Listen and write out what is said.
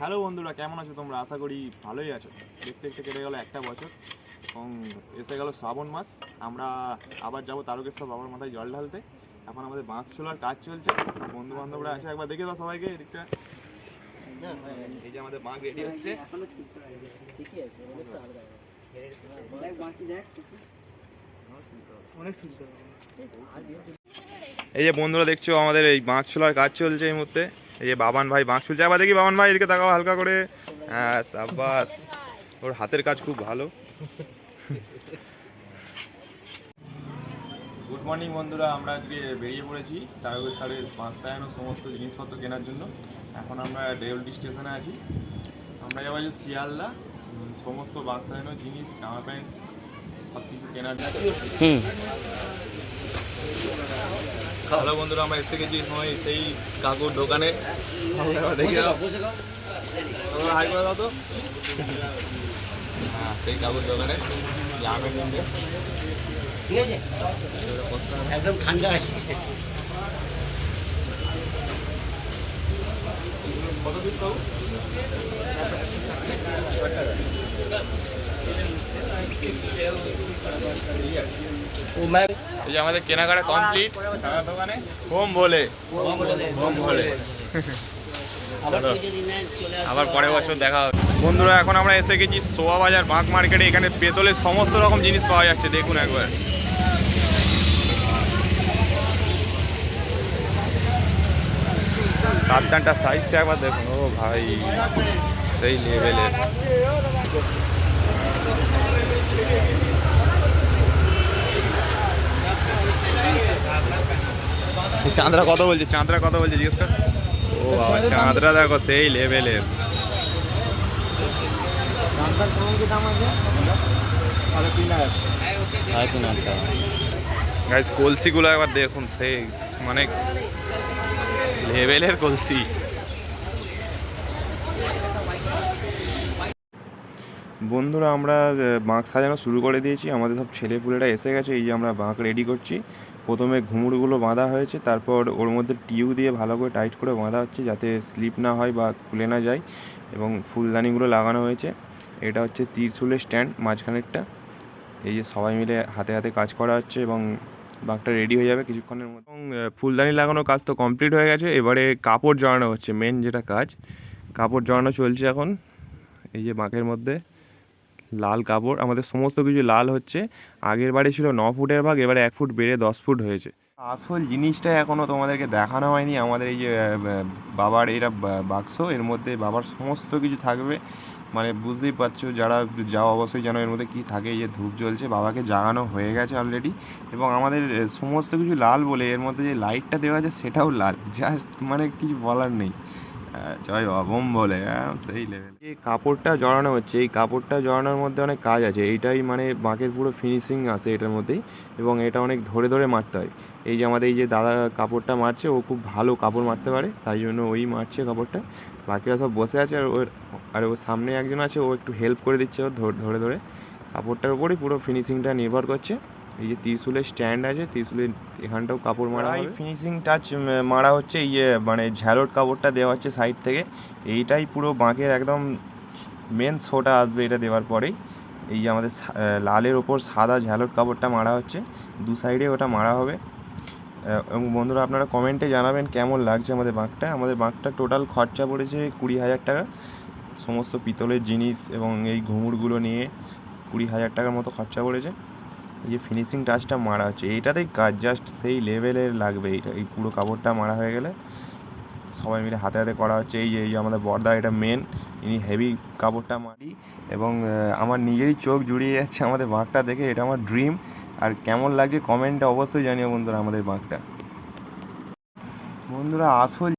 Hello বন্ধুরা, কেমন আছো তোমরা? আশা করি ভালোই আছো। দেখতে দেখতে কেটে গেল একটা বছর এবং এসে গেল শ্রাবণ মাস। আমরা আবার যাব তারকেশ্বর বাবার মাথায় জল ঢালতে। এখন আমাদের বাঁশ চুলার কাজ চলছে। বন্ধু বান্ধবরা আছে একবার দেখে দাও সবাইকে এদিকটা। এই যে আমাদের বাঁক রেডি হচ্ছে। এই যে বন্ধুরা দেখছ, আমাদের এই বাঁশ চুলার কাজ চলছে এই মুহূর্তে। এই যে বাবান ভাই বাঁশ চুলছে আবার দেখি বাবান ভাই এদিকে তাকাও হালকা করে। হ্যাঁ সাব্বাস। ওর হাতের কাজ খুব ভালো। গুড মর্নিং বন্ধুরা আমরা আজকে বেরিয়ে পড়েছি তারকেশ্বরের বাঁশ সাজানো সমস্ত জিনিসপত্র কেনার জন্য। এখন আমরা রেলটি স্টেশনে আছি। আমরা যাব যে শিয়ালদা। সমস্ত বাঁশ জিনিস জামা প্যান্ট সব কিছু কেনার জন্য। হ্যালো বন্ধুরা আমরা এসে গেছি সময় সেই কাকুর দোকানে। দেখে তোমরা হাই করে দাও তো। হ্যাঁ সেই কাকুর দোকানে। ঠিক আছে। একদম ঠান্ডা আছে। কত ম্যাম এই যে আমাদের কেনাকাটা কমপ্লিট দোকানে হোম বলে। হোম বলে। আবার পরের বছর দেখা হবে। বন্ধুরা এখন আমরা এসে গেছি সোয়া বাজার বাঁক মার্কেটে। এখানে পেতলের সমস্ত রকম জিনিস পাওয়া যাচ্ছে। দেখুন একবার। কাপ্তানটা সাইজটা একবার দেখুন। ও ভাই সেই লেভেলের চাঁদরা কত বলছে চাঁদরা কত বলছে জিজ্ঞেস কর। ও বাবা চাঁদরা দেখো সেই লেভেলের গাইস কলসিগুলো একবার দেখুন সেই মানে লেভেলের কলসি। বন্ধুরা, আমরা বাঁক সাজানো শুরু করে দিয়েছি। আমাদের সব ছেলেপুলেরা এসে গেছে, এই যে আমরা বাঁক রেডি করছি। প্রথমে ঘুঙুরগুলো বাঁধা হয়েছে, তারপর ওর মধ্যে টিউ দিয়ে ভালো করে টাইট করে বাঁধা হচ্ছে, যাতে স্লিপ না হয় বা খুলে না যায়, এবং ফুলদানিগুলো লাগানো হয়েছে। এটা হচ্ছে তীরশুলের স্ট্যান্ড, মাঝখানেরটা। এই যে সবাই মিলে হাতে হাতে কাজ করা হচ্ছে, এবং বাঘটা রেডি হয়ে যাবে কিছুক্ষণের মধ্যে। এবং ফুলদানি লাগানোর কাজ তো কমপ্লিট হয়ে গেছে। এবারে কাপড় জড়ানো হচ্ছে, মেন যেটা কাজ। কাপড় জড়ানো চলছে এখন, এই যে বাঁকের মধ্যে। লাল কাপড়, আমাদের সমস্ত কিছু লাল হচ্ছে। আগের বারে ছিল ন ফুটের ভাগ, এবারে এক ফুট বেড়ে দশ ফুট হয়েছে। আসল জিনিসটা এখনও তোমাদেরকে দেখানো হয়নি। আমাদের এই যে বাবার এরা বাক্স, এর মধ্যে বাবার সমস্ত কিছু থাকবে। মানে বুঝতেই পারছ, যারা যাও অবশ্যই জানো এর মধ্যে কী থাকে, এই যে ধূপ জ্বলছে, বাবাকে জাগানো হয়ে গেছে অলরেডি এবং আমাদের সমস্ত কিছু লাল বলে, এর মধ্যে যে লাইটটা দেওয়া আছে, সেটাও লাল। জাস্ট মানে কিছু বলার নেই। জয় বাবা বোম বলে হ্যাঁ, সেই লেভেল এই কাপড়টা জড়ানো হচ্ছে এই কাপড়টা জড়ানোর মধ্যে অনেক কাজ আছে এইটাই মানে বাঁকের পুরো ফিনিশিং আছে এটার মধ্যেই এবং এটা অনেক ধরে ধরে মারতে হয়। এই যে আমাদের এই যে দাদা কাপড়টা মারছে ও খুব ভালো কাপড় মারতে পারে তাই জন্য ওই মারছে কাপড়টা। বাকিরা সব বসে আছে আর ওর আর ওর সামনে একজন আছে ও একটু হেল্প করে দিচ্ছে ওর ধরে ধরে। কাপড়টার উপরেই পুরো ফিনিশিংটা নির্ভর করছে। এই যে ত্রিশুলের স্ট্যান্ড আছে ত্রিশুলের এখানটাও কাপড় মারা হয় ফিনিশিং টাচ মারা হচ্ছে এই যে মানে ঝ্যালোট কাপড়টা দেওয়া হচ্ছে সাইড থেকে। এইটাই পুরো বাঁকের একদম মেন শোটা আসবে এটা দেওয়ার পরেই। এই যে আমাদের লালের ওপর সাদা ঝ্যালোট কাপড়টা মারা হচ্ছে। দু সাইডে ওটা মারা হবে। এবং বন্ধুরা আপনারা কমেন্টে জানাবেন কেমন লাগছে আমাদের বাঁকটা। আমাদের বাঁকটা টোটাল খরচা পড়েছে কুড়ি হাজার টাকা। সমস্ত পিতলের জিনিস এবং এই ঘুঙুরগুলো নিয়ে কুড়ি হাজার টাকার মতো খরচা পড়েছে। এই যে ফিনিশিং টাচটা মারা হচ্ছে, এইটাতেই কাজ জাস্ট সেই লেভেলের লাগবে, এইটা, এই পুরো কাপড়টা মারা হয়ে গেলে। সবাই মিলে হাতে হাতে করা হচ্ছে, এই যে এই যে আমাদের বর্দা, এটা মেন ইনি হেভি কাপড়টা মারি এবং আমার নিজেরই চোখ জুড়িয়ে যাচ্ছে আমাদের বাঁকটা দেখে, এটা আমার ড্রিম আর কেমন লাগছে কমেন্টে অবশ্যই জানিও বন্ধুরা আমাদের বাঁকটা বন্ধুরা, আসল